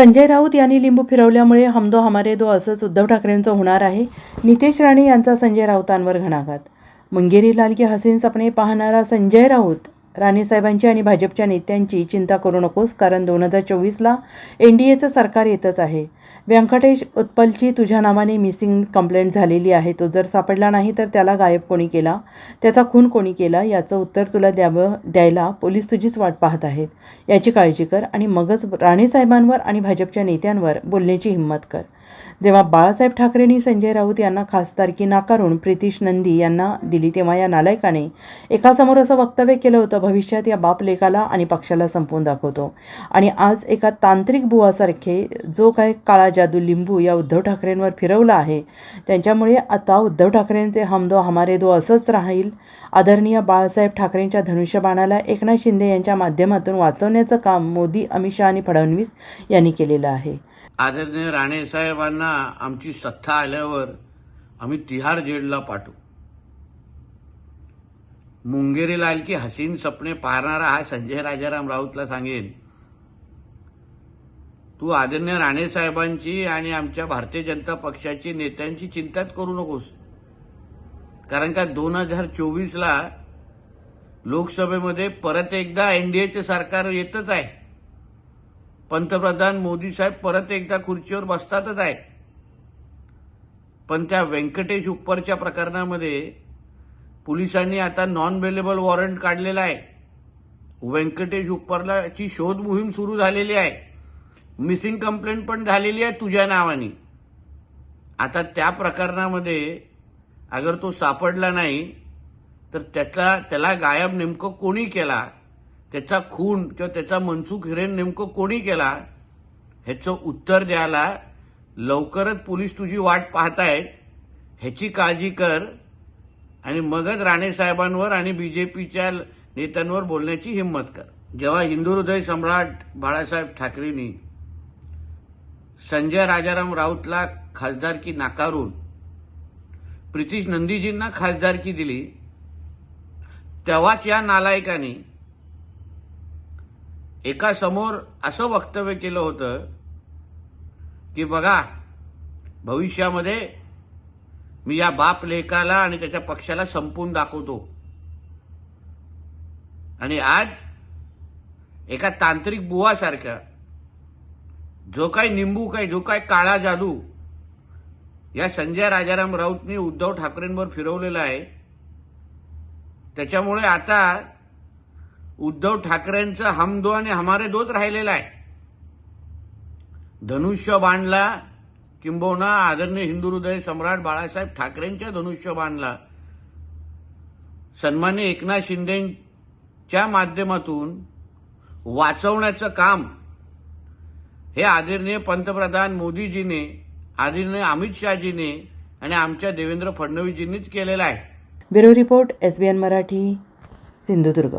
संजय राऊत यांनी लिंबू फिरवल्यामुळे हमदो हमारे दो असंच उद्धव ठाकरेंचं होणार आहे. नितेश राणे यांचा संजय राऊतांवर घणाघात. मुंगेरी लाल की हसीन सपने पाहणारा संजय राऊत राणेसाहेबांची आणि भाजपच्या नेत्यांची चिंता करू नकोस कारण दोन हजार चोवीसला एन डी एचं सरकार येतच आहे. व्यंकटेश उत्पलची तुझ्या नावाने मिसिंग कंप्लेंट झालेली आहे. तो जर सापडला नाही तर त्याला गायब कोणी केला? त्याचा खून कोणी केला? याचं उत्तर तुला द्यावं द्यायला पोलीस तुझीच वाट पाहत आहेत. याची काळजी कर आणि मगच राणेसाहेबांवर आणि भाजपच्या नेत्यांवर बोलण्याची हिंमत कर. जेव्हा बाळासाहेब ठाकरेंनी संजय राऊत यांना खासदारकी नाकारून प्रितीश नंदी यांना दिली तेव्हा या नालायकाने एकासमोर असं वक्तव्य केलं होतं भविष्यात या बाप लेखाला आणि पक्षाला संपवून दाखवतो. आणि आज एका तांत्रिक बुवासारखे जो काय काळा जादू लिंबू या उद्धव ठाकरेंवर फिरवला आहे त्यांच्यामुळे आता उद्धव ठाकरेंचे हमदो हमारे दो असंच राहील. आदरणीय बाळासाहेब ठाकरेंच्या धनुष्यबाणाला एकनाथ शिंदे यांच्या माध्यमातून वाचवण्याचं काम मोदी अमित शहा आणि फडणवीस यांनी केलेलं आहे. आदरणीय राणे साहेबांना आमची सत्ता आल्यावर आम्ही तिहार जेलला पाठवू. मुंगेरी लाल की हसीन सपने पाहणारा हा संजय राजाराम राऊतला सांगेन. तू आदरणीय राणे साहेबांची आणि आमच्या भारतीय जनता पक्षाची नेत्यांची चिंताच करू नकोस. कारण का दोन हजार चोवीसला लोकसभेमध्ये परत एकदा एनडीएचे सरकार येतच आहे. पंतप्रधान मोदी साहेब परत एकदा खुर्चीवर बसतातच आहे पण त्या व्यंकटेश उपरच्या प्रकरणामध्ये पोलिसांनी आता नॉन अवेलेबल वॉरंट काढलेला आहे. व्यंकटेश उपरलाची शोध मोहीम सुरू झालेली आहे. मिसिंग कंप्लेंट पण झालेली आहे तुझ्या नावाने. आता त्या प्रकरणामध्ये अगर तो सापडला नाही तर त्याचा त्याला गायब नेमकं कोणी केला? त्याचा खून किंवा त्याचा मनसुख हिरेन नेमकं कोणी केला? ह्याचं उत्तर द्यायला लवकरच पोलीस तुझी वाट पाहतायत. ह्याची काळजी कर. आणि मगच राणे साहेबांवर आणि बीजेपीच्या नेत्यांवर बोलण्याची हिंमत कर. जेव्हा हिंदू हृदय सम्राट बाळासाहेब ठाकरेंनी संजय राजाराम राऊतला खासदारकी नाकारून प्रितीश नंदीजींना खासदारकी दिली तेव्हाच या नालायकाने एका समोर असं वक्तव्य केलं होतं की बघा भविष्यामध्ये मी या बाप लेखाला आणि त्याच्या पक्षाला संपून दाखवतो. आणि आज एका तांत्रिक बुवासारख्या जो काय निंबू काय जो काय काळा जादू या संजय राजाराम राऊतनी उद्धव ठाकरेंवर फिरवलेला आहे त्याच्यामुळे आता उद्धव ठाकरेंचं हम दो आणि हमारे दोच राहिलेला आहे. धनुष्य बाणला किंबहुना आदरणीय हिंदू हृदय सम्राट बाळासाहेब ठाकरेंच्या धनुष्य बाणला. सन्मान्य एकनाथ शिंदेच्या माध्यमातून वाचवण्याचं काम हे आदरणीय पंतप्रधान मोदीजीने आदरणीय अमित शहाजीने आणि आमच्या देवेंद्र फडणवीसजींनीच केलेलं आहे. Bureau report S B N Marathi Sindhudurg.